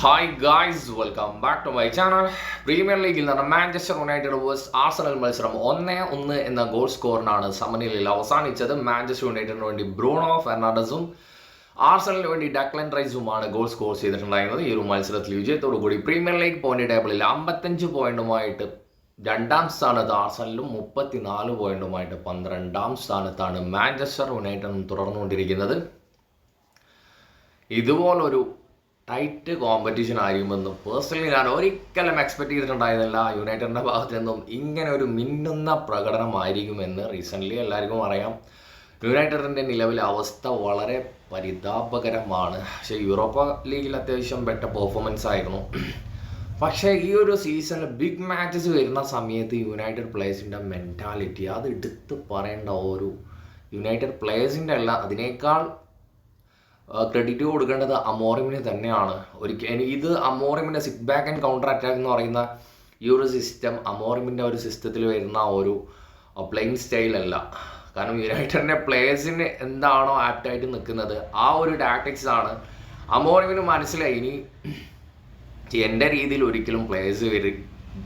Hi guys welcome back to my channel premier ലീഗിൽ നടന്ന Manchester United verse Arsenal മത്സരം ഒന്നേ ഒന്ന് എന്ന ഗോൾ സ്കോറിനാണ് സമനിലയിൽ അവസാനിച്ചത്. മാഞ്ചസ്റ്റർ യുണൈറ്റഡിന് വേണ്ടി ബ്രൂണോ ഫെർണാണ്ടസും ആർസണലിന് വേണ്ടി ഡക്ലൻ റൈസുമാണ് ഗോൾ സ്കോർ ചെയ്തിട്ടുണ്ടായിരുന്നത്. ഈ ഒരു മത്സരത്തിൽ വിജയത്തോടു കൂടി പ്രീമിയർ ലീഗ് പോയിന്റ് ടേബിളിൽ അമ്പത്തഞ്ച് പോയിന്റുമായിട്ട് രണ്ടാം സ്ഥാനത്ത് ആർസണലും മുപ്പത്തിനാല് പോയിന്റുമായിട്ട് പന്ത്രണ്ടാം സ്ഥാനത്താണ് മാഞ്ചസ്റ്റർ യുണൈറ്റഡും തുടർന്നുകൊണ്ടിരിക്കുന്നത്. ഇതുപോലൊരു ടൈറ്റ് കോമ്പറ്റീഷൻ ആയിരിക്കുമെന്നും പേഴ്സണലി ഞാൻ ഒരിക്കലും എക്സ്പെക്ട് ചെയ്തിട്ടുണ്ടായിരുന്നില്ല യുണൈറ്റഡിന്റെ ഭാഗത്തു നിന്നും ഇങ്ങനെ ഒരു മിന്നുന്ന പ്രകടനമായിരിക്കുമെന്ന് റീസെന്റ്ലി എല്ലാവർക്കും അറിയാം. യുണൈറ്റഡിന്റെ നിലവിലെ അവസ്ഥ വളരെ പരിതാപകരമാണ്. പക്ഷേ യൂറോപ്പ ലീഗിൽ അത്യാവശ്യം ബെറ്റർ പെർഫോമൻസ് ആയിരുന്നു. പക്ഷേ ഈ ഒരു സീസണിൽ ബിഗ് മാച്ചസ് വരുന്ന സമയത്ത് യുണൈറ്റഡ് പ്ലേയേഴ്സിന്റെ മെന്റാലിറ്റി അത് എടുത്ത് പറയേണ്ട ഒരു യുണൈറ്റഡ് പ്ലേയേഴ്സിന്റെ അല്ല അതിനേക്കാൾ ക്രെഡിറ്റ് കൊടുക്കേണ്ടത് അമോറിമിന് തന്നെയാണ്. ഒരിക്കൽ ഇത് അമോറിമിന്റെ sit back and counter attack എന്ന് പറയുന്ന ഈ ഒരു സിസ്റ്റം അമോറിമിന്റെ ഒരു സിസ്റ്റത്തിൽ വരുന്ന ഒരു പ്ലെയിങ് സ്റ്റൈലല്ല കാരണം യുണൈറ്റഡിന്റെ പ്ലേയേഴ്സിന് എന്താണോ ആപ്റ്റായിട്ട് നിൽക്കുന്നത്. ആ ഒരു ടാക്ടിക്സ് ആണ് അമോറിമിന് മനസ്സിലായി. ഇനി എന്റെ രീതിയിൽ ഒരിക്കലും പ്ലേയേഴ്സ് വരും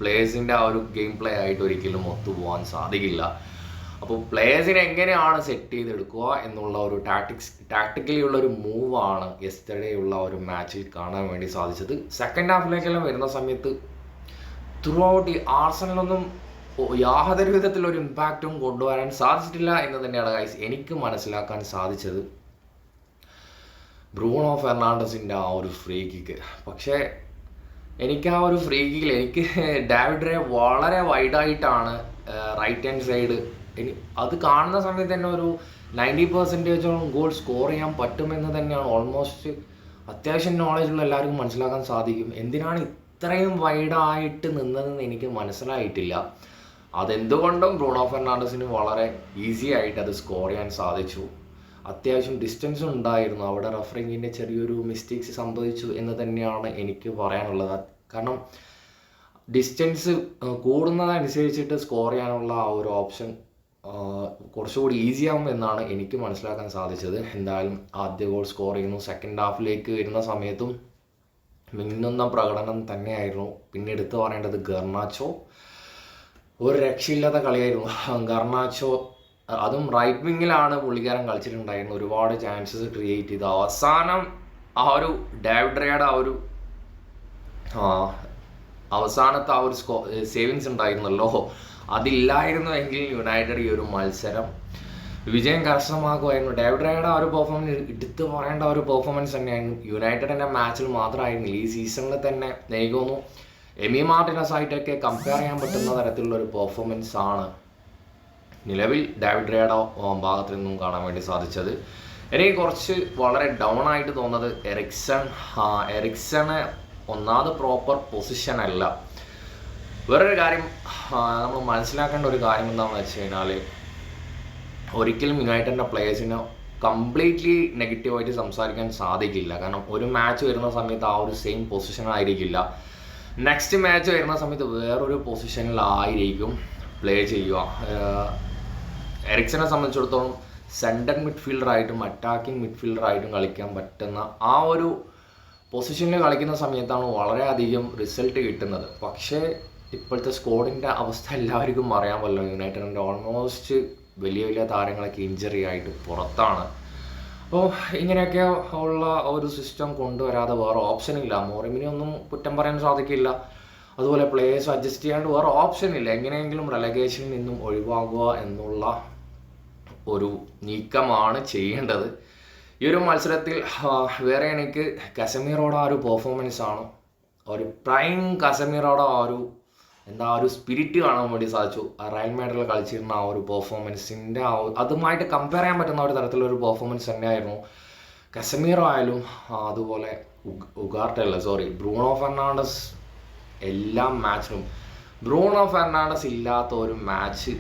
പ്ലേയേഴ്സിന്റെ ആ ഒരു ഗെയിം പ്ലേ ആയിട്ട് ഒരിക്കലും ഒത്തുപോകാൻ സാധിക്കില്ല. അപ്പോൾ പ്ലേയേഴ്സിനെ എങ്ങനെയാണ് സെറ്റ് ചെയ്തെടുക്കുക എന്നുള്ള ഒരു ടാക്ടിക്സ് ടാക്ടിക്കലി ഉള്ള ഒരു മൂവാണ് യെസ്റ്റർഡേ ഉള്ള ഒരു മാച്ചിൽ കാണാൻ വേണ്ടി സാധിച്ചത്. സെക്കൻഡ് ഹാഫിലേക്കെല്ലാം വരുന്ന സമയത്ത് ത്രൂ ഔട്ട് ഈ ആർസണലൊന്നും യാതൊരു വിധത്തിലൊരു ഇമ്പാക്റ്റും കൊണ്ടുവരാൻ സാധിച്ചിട്ടില്ല എന്ന് തന്നെയാണ് ഗൈസ് എനിക്ക് മനസ്സിലാക്കാൻ സാധിച്ചത്. ബ്രൂണോ ഫെർണാണ്ടസിന്റെ ആ ഒരു ഫ്രീ കിക്ക് പക്ഷേ എനിക്ക് ആ ഒരു ഫ്രീ കിക്കിൽ എനിക്ക് ഡാവിഡ് റേ വളരെ വൈഡായിട്ടാണ് റൈറ്റ് ഹാൻഡ് സൈഡ് ഇനി അത് കാണുന്ന സമയത്ത് തന്നെ ഒരു നയന്റി പെർസെന്റേജോളം ഗോൾ സ്കോർ ചെയ്യാൻ പറ്റുമെന്ന് തന്നെയാണ് ഓൾമോസ്റ്റ് അത്യാവശ്യം നോളജുള്ള എല്ലാവർക്കും മനസ്സിലാക്കാൻ സാധിക്കും. എന്തിനാണ് ഇത്രയും വൈഡായിട്ട് നിന്നതെന്ന് എനിക്ക് മനസ്സിലായിട്ടില്ല. അതെന്തുകൊണ്ടും ബ്രൂണോ ഫെർണാണ്ടസിന് വളരെ ഈസി ആയിട്ട് അത് സ്കോർ ചെയ്യാൻ സാധിച്ചു. അത്യാവശ്യം ഡിസ്റ്റൻസ് ഉണ്ടായിരുന്നു. അവിടെ റഫറിങ്ങിന്റെ ചെറിയൊരു മിസ്റ്റേക്സ് സംഭവിച്ചു എന്ന് തന്നെയാണ് എനിക്ക് പറയാനുള്ളത്. കാരണം ഡിസ്റ്റൻസ് കൂടുന്നതനുസരിച്ചിട്ട് സ്കോർ ചെയ്യാനുള്ള ആ ഒരു ഓപ്ഷൻ കുറച്ചുകൂടി ഈസി ആവും എന്നാണ് എനിക്ക് മനസ്സിലാക്കാൻ സാധിച്ചത്. എന്തായാലും ആദ്യ ഗോൾ സ്കോർ ചെയ്യുന്നു. സെക്കൻഡ് ഹാഫിലേക്ക് വരുന്ന സമയത്തും മിന്നുന്ന പ്രകടനം തന്നെയായിരുന്നു. പിന്നെ എടുത്തു പറയേണ്ടത് ഗർണാച്ചോ. ഒരു രക്ഷയില്ലാത്ത കളിയായിരുന്നു. ഗർണാച്ചോ അതും റൈറ്റ് വിങ്ങിലാണ് പുള്ളിക്കാരൻ കളിച്ചിട്ടുണ്ടായിരുന്നു ഒരുപാട് ചാൻസസ് ക്രിയേറ്റ് ചെയ്ത്. അവസാനം ആ ഒരു ഡേവിഡ് ആ ഒരു അവസാനത്തെ ആ ഒരു സ്കോ സേവിങ്സ് ഉണ്ടായിരുന്നല്ലോ. അതില്ലായിരുന്നുവെങ്കിൽ യുണൈറ്റഡ് ഈ ഒരു മത്സരം വിജയം കരസ്ഥമാക്കുമായിരുന്നു. ഡേവിഡ് റേയുടെ ആ ഒരു പെർഫോമൻസ് എടുത്തു പറയേണ്ട ഒരു പെർഫോമൻസ് തന്നെയായിരുന്നു. യുണൈറ്റഡിന്റെ മാച്ചിൽ മാത്രമായിരുന്നില്ല. ഈ സീസണിൽ തന്നെ എനിക്ക് എമി മാർട്ടിനസ് ആയിട്ടൊക്കെ കമ്പയർ ചെയ്യാൻ പറ്റുന്ന തരത്തിലുള്ള ഒരു പെർഫോമൻസ് ആണ് നിലവിൽ ഡേവിഡ് റേയുടെ ഭാഗത്ത് നിന്നും കാണാൻ വേണ്ടി സാധിച്ചത്. എനിക്ക് കുറച്ച് വളരെ ഡൗൺ ആയിട്ട് തോന്നുന്നത് എറിക്സൺ എറിക്സണ് ഒന്നാമത് പ്രോപ്പർ പൊസിഷൻ അല്ല. വേറൊരു കാര്യം നമ്മൾ മനസ്സിലാക്കേണ്ട ഒരു കാര്യം എന്താണെന്ന് വെച്ച് കഴിഞ്ഞാൽ ഒരിക്കലും യുണൈറ്റഡിന്റെ പ്ലേയേഴ്സിന് കംപ്ലീറ്റ്ലി നെഗറ്റീവായിട്ട് സംസാരിക്കാൻ സാധിക്കില്ല. കാരണം ഒരു മാച്ച് വരുന്ന സമയത്ത് ആ ഒരു സെയിം പൊസിഷനായിരിക്കില്ല നെക്സ്റ്റ് മാച്ച് വരുന്ന സമയത്ത് വേറൊരു പൊസിഷനിലായിരിക്കും പ്ലേ ചെയ്യുക. എറിക്സനെ സംബന്ധിച്ചിടത്തോളം സെന്റർ മിഡ്ഫീൽഡറായിട്ടും അറ്റാക്കിംഗ് മിഡ്ഫീൽഡറായിട്ടും കളിക്കാൻ പറ്റുന്ന ആ ഒരു പൊസിഷനിൽ കളിക്കുന്ന സമയത്താണ് വളരെയധികം റിസൾട്ട് കിട്ടുന്നത്. പക്ഷേ ഇപ്പോഴത്തെ സ്കോഡിന്റെ അവസ്ഥ എല്ലാവർക്കും അറിയാമല്ലോ. യുണൈറ്റഡിന്റെ ഓൾമോസ്റ്റ് വലിയ വലിയ താരങ്ങളൊക്കെ ഇഞ്ചറി ആയിട്ട് പുറത്താണ്. അപ്പോൾ ഇങ്ങനെയൊക്കെ ഉള്ള ഒരു സിസ്റ്റം കൊണ്ടുവരാതെ വേറെ ഓപ്ഷൻ ഇല്ല. മോറിമിനി ഒന്നും കുറ്റം പറയാൻ സാധിക്കില്ല. അതുപോലെ പ്ലേയേഴ്സ് അഡ്ജസ്റ്റ് ചെയ്യാണ്ട് വേറെ ഓപ്ഷൻ ഇല്ല. എങ്ങനെയെങ്കിലും റെലഗേഷനിൽ നിന്നും ഒഴിവാകുക എന്നുള്ള ഒരു നീക്കമാണ് ചെയ്യേണ്ടത്. ഈ ഒരു മത്സരത്തിൽ വേറെ എനിക്ക് കസമീറോടെ ആ ഒരു പെർഫോമൻസ് ആണ്. ഒരു പ്രൈം കസമീറോടെ ആ ഒരു എന്താ ഒരു സ്പിരിറ്റ് കാണാൻ വേണ്ടി സാധിച്ചു. ആ റയൽ മാഡറിൽ കളിച്ചിരുന്ന ആ ഒരു പെർഫോമൻസിന്റെ ആ അതുമായിട്ട് കമ്പയർ ചെയ്യാൻ പറ്റുന്ന ഒരു തരത്തിലുള്ള ഒരു പെർഫോമൻസ് തന്നെയായിരുന്നു. കസമീറോ ആയാലും അതുപോലെ ഉഗാർട്ടല്ല സോറി ബ്രൂണോ ഫെർണാണ്ടസ് എല്ലാ മാച്ചിലും ബ്രൂണോ ഫെർണാണ്ടസ് ഇല്ലാത്ത ഒരു മാച്ച്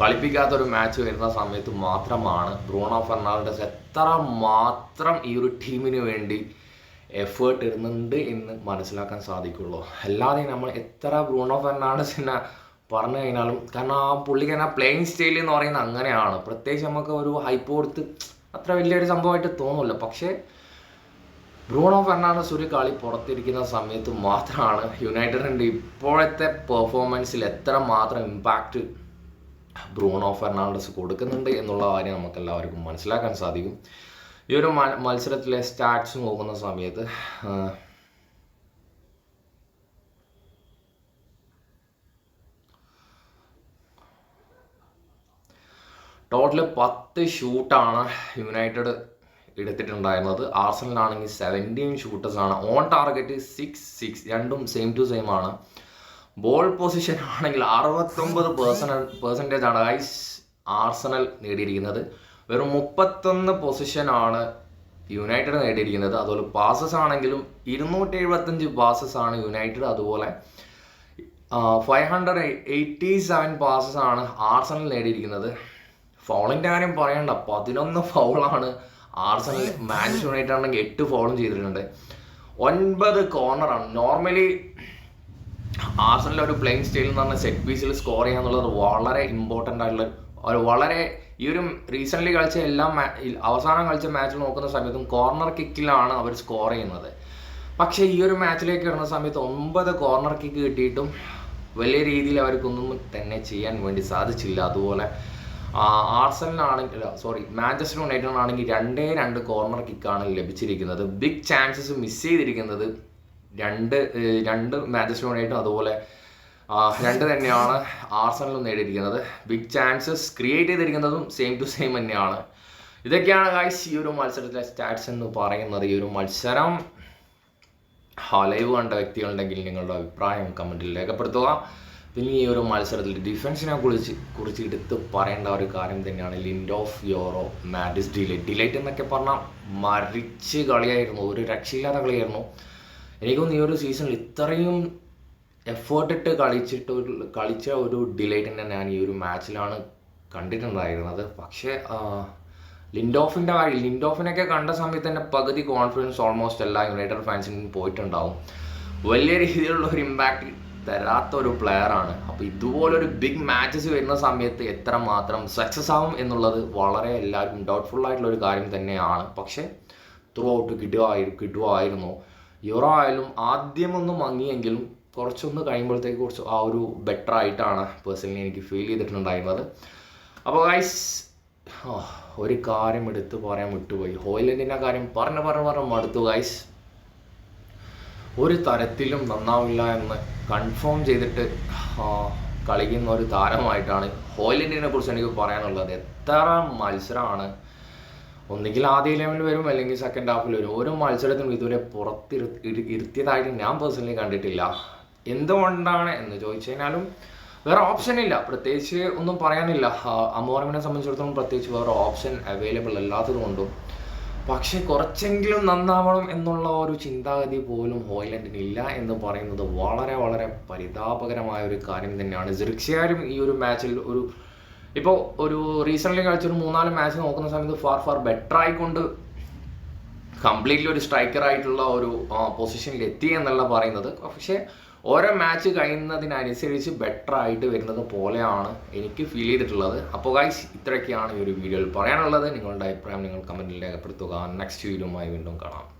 കളിപ്പിക്കാത്ത ഒരു മാച്ച് വരുന്ന സമയത്ത് മാത്രമാണ് ബ്രൂണോ ഫെർണാണ്ടസ് എത്ര മാത്രം ഈ ഒരു ടീമിന് വേണ്ടി എഫേർട്ട് ഇടുന്നുണ്ട് എന്ന് മനസ്സിലാക്കാൻ സാധിക്കുള്ളൂ. അല്ലാതെ നമ്മൾ എത്ര ബ്രൂണോ ഫെർണാണ്ടസിനെ പറഞ്ഞു കഴിഞ്ഞാലും കാരണം ആ പുള്ളിക്കാരൻ ആ പ്ലെയിങ് സ്റ്റൈൽ എന്ന് പറയുന്നത് അങ്ങനെയാണ്. പ്രത്യേകിച്ച് നമുക്ക് ഒരു ഹൈപ്പ് കൊടുത്ത് അത്ര വലിയൊരു സംഭവമായിട്ട് തോന്നില്ല. പക്ഷേ ബ്രൂണോ ഫെർണാണ്ടസ് ഒരു കളി പുറത്തിരിക്കുന്ന സമയത്ത് മാത്രമാണ് യുണൈറ്റഡിന്റെ ഇപ്പോഴത്തെ പെർഫോമൻസിൽ എത്ര മാത്രം ഇമ്പാക്റ്റ് ബ്രൂണോ ഫെർണാണ്ടസ് കൊടുക്കുന്നുണ്ട് എന്നുള്ള കാര്യം നമുക്ക് എല്ലാവർക്കും മനസ്സിലാക്കാൻ സാധിക്കും. ഈ ഒരു മത്സരത്തിലെ സ്റ്റാറ്റ്സ് നോക്കുന്ന സമയത്ത് ടോട്ടൽ പത്ത് ഷൂട്ടാണ് യുണൈറ്റഡ് എടുത്തിട്ടുണ്ടായിരുന്നത്. ആർസണലാണെങ്കിൽ സെവന്റീൻ ഷൂട്ടേഴ്സാണ് ഓൺ ടാർഗറ്റ് സിക്സ് സിക്സ് രണ്ടും സെയിം ടു സെയിം ആണ്. ബോൾ പൊസിഷൻ ആണെങ്കിൽ അറുപത്തൊമ്പത് പേഴ്സണൽ പേഴ്സന്റേജ് ആണ് ഗൈസ് ആർസണൽ നേടിയിരിക്കുന്നത്. വെറും മുപ്പത്തൊന്ന് പൊസിഷനാണ് യുണൈറ്റഡ് നേടിയിരിക്കുന്നത്. അതുപോലെ പാസസ് ആണെങ്കിലും ഇരുന്നൂറ്റി എഴുപത്തഞ്ച് പാസസ് ആണ് യുണൈറ്റഡ് അതുപോലെ five hundred eighty seven passes ആണ് ആർസണൽ നേടിയിരിക്കുന്നത്. ഫൗളിന്റെ കാര്യം പറയണ്ട. പതിനൊന്ന് ഫൗളാണ് ആർസണൽ മാഞ്ചസ്റ്റർ യുണൈറ്റഡ് ആണെങ്കിൽ എട്ട് ഫൗളും ചെയ്തിട്ടുണ്ട്. ഒൻപത് കോർണറാണ് നോർമലി ആർസണൽ ഒരു പ്ലെയിങ് സ്റ്റൈൽ എന്ന് പറഞ്ഞാൽ സെറ്റ് പീസിൽ സ്കോർ ചെയ്യുക എന്നുള്ളത് വളരെ ഇമ്പോർട്ടന്റ് ആയിട്ടുള്ള വളരെ ഈ ഒരു റീസെന്റ്ലി കളിച്ച എല്ലാ അവസാനം കളിച്ച മാച്ച് നോക്കുന്ന സമയത്തും കോർണർ കിക്കിലാണ് അവർ സ്കോർ ചെയ്യുന്നത്. പക്ഷേ ഈ ഒരു മാച്ചിലേക്ക് വരുന്ന സമയത്ത് ഒമ്പത് കോർണർ കിക്ക് കിട്ടിയിട്ടും വലിയ രീതിയിൽ അവർക്കൊന്നും തന്നെ ചെയ്യാൻ വേണ്ടി സാധിച്ചില്ല. അതുപോലെ ആർസലിനാണെങ്കിൽ സോറി മാഞ്ചസ്റ്റർ യുണൈറ്റഡ് ആണെങ്കിൽ രണ്ടേ രണ്ട് കോർണർ കിക്കാണ് ലഭിച്ചിരിക്കുന്നത്. ബിഗ് ചാൻസസ് മിസ് ചെയ്തിരിക്കുന്നത് രണ്ട് രണ്ട് മാഞ്ചസ്റ്റർ യുണൈറ്റഡും അതുപോലെ രണ്ട് തന്നെയാണ് ആർസണലും നേടിയിരിക്കുന്നത്. ബിഗ് ചാൻസസ് ക്രിയേറ്റ് ചെയ്തിരിക്കുന്നതും സെയിം ടു സെയിം തന്നെയാണ്. ഇതൊക്കെയാണ് ഗായ്സ് ഈ ഒരു മത്സരത്തിലെ സ്റ്റാറ്റ്സ് എന്ന് പറയുന്നത്. ഈ ഒരു മത്സരം ലൈവ് കണ്ട വ്യക്തികളുണ്ടെങ്കിൽ നിങ്ങളുടെ അഭിപ്രായം കമന്റിൽ രേഖപ്പെടുത്തുക. പിന്നെ ഈ ഒരു മത്സരത്തിൽ ഡിഫൻസിനെ കുറിച്ച് കുറിച്ച് എടുത്ത് പറയേണ്ട ഒരു കാര്യം തന്നെയാണ് Lindelof Yoro Matthijs de Ligt de Ligt എന്നൊക്കെ പറഞ്ഞാൽ മരിച്ച് കളിയായിരുന്നു. ഒരു രക്ഷയില്ലാത്ത കളിയായിരുന്നു. എനിക്കൊന്നും ഈ ഒരു സീസണിൽ ഇത്രയും എഫേർട്ട് ഇട്ട് കളിച്ചിട്ട് കളിച്ച ഒരു ഡിലൈറ്റിനെ ഞാൻ ഈ ഒരു മാച്ചിലാണ് കണ്ടിട്ടുണ്ടായിരുന്നത്. പക്ഷേ ലിൻഡോഫിന്റെ കാര്യം ലിൻഡോഫിനൊക്കെ കണ്ട സമയത്ത് തന്നെ പകുതി കോൺഫിഡൻസ് ഓൾമോസ്റ്റ് എല്ലാ യുണൈറ്റഡ് ഫാൻസിനും പോയിട്ടുണ്ടാവും. വലിയ രീതിയിലുള്ള ഒരു ഇമ്പാക്റ്റ് തരാത്ത ഒരു പ്ലെയറാണ് അപ്പോൾ ഇതുപോലൊരു ബിഗ് മാച്ചസ് വരുന്ന സമയത്ത് എത്ര മാത്രം സക്സസ് ആവും എന്നുള്ളത് വളരെ എല്ലാവർക്കും ഡൗട്ട്ഫുൾ ആയിട്ടുള്ള ഒരു കാര്യം തന്നെയാണ്. പക്ഷേ ത്രൂ ഔട്ട് കിട്ടുക കിട്ടുമായിരുന്നു യൂറോ ആയാലും ആദ്യമൊന്നും മങ്ങിയെങ്കിലും കുറച്ചൊന്ന് കഴിയുമ്പോഴത്തേക്ക് കുറച്ച് ആ ഒരു ബെറ്റർ ആയിട്ടാണ് പേഴ്സണലി എനിക്ക് ഫീൽ ചെയ്തിട്ടുണ്ടായിരുന്നത്. അപ്പോൾ ഗൈസ് ഒരു കാര്യം എടുത്ത് പറയാൻ വിട്ടുപോയി. ഹോയിലൻഡിന്റെ കാര്യം പറഞ്ഞു പറഞ്ഞു പറഞ്ഞു മടുത്തു ഗൈസ് ഒരു തരത്തിലും നന്നാവില്ല എന്ന് കൺഫേം ചെയ്തിട്ട് കളിക്കുന്ന ഒരു താരമായിട്ടാണ് ഹോയിലൻഡിനെ കുറിച്ച് എനിക്ക് പറയാനുള്ളത്. എത്ര മത്സരമാണ് ഒന്നുകിൽ ആദ്യ ലെവൽ വരും അല്ലെങ്കിൽ സെക്കൻഡ് ഹാഫിൽ വരും. ഓരോ മത്സരത്തിനും ഇതുവരെ പുറത്തിരു ഇരുത്തിയതായിട്ട് ഞാൻ പേഴ്സണലി കണ്ടിട്ടില്ല. എന്തുകൊണ്ടാണ് എന്ന് ചോദിച്ചു കഴിഞ്ഞാലും വേറെ ഓപ്ഷൻ ഇല്ല. പ്രത്യേകിച്ച് ഒന്നും പറയാനില്ല. അമോറമിനെ സംബന്ധിച്ചിടത്തോളം പ്രത്യേകിച്ച് വേറെ ഓപ്ഷൻ അവൈലബിൾ അല്ലാത്തത് കൊണ്ടും. പക്ഷെ കുറച്ചെങ്കിലും നന്നാവണം എന്നുള്ള ഒരു ചിന്താഗതി പോലും ഹോയ്ലൻഡിന് ഇല്ല എന്ന് പറയുന്നത് വളരെ വളരെ പരിതാപകരമായ ഒരു കാര്യം തന്നെയാണ്. സിറിക്സിയാരും ഈ ഒരു മാച്ചിൽ ഒരു ഇപ്പോൾ ഒരു റീസെന്റ്ലി കളിച്ചൊരു മൂന്നാൽ മാച്ച് നോക്കുന്ന സമയത്ത് ഫാർ ഫാർ ബെറ്റർ ആയിക്കൊണ്ട് കംപ്ലീറ്റ്ലി ഒരു സ്ട്രൈക്കർ ആയിട്ടുള്ള ഒരു പൊസിഷനിൽ എത്തി എന്നല്ല പറയുന്നത്. പക്ഷേ ഓരോ മാച്ച് കഴിയുന്നതിനനുസരിച്ച് ബെറ്റർ ആയിട്ട് വരുന്നത് പോലെയാണ് എനിക്ക് ഫീൽ ചെയ്തിട്ടുള്ളത്. അപ്പോൾ ഗൈസ് ഇത്രയൊക്കെയാണ് ഈ ഒരു വീഡിയോയിൽ പറയാനുള്ളത്. നിങ്ങളുടെ അഭിപ്രായം നിങ്ങൾ കമന്റിൽ രേഖപ്പെടുത്തുക. നെക്സ്റ്റ് വീഡിയോയുമായി വീണ്ടും കാണാം.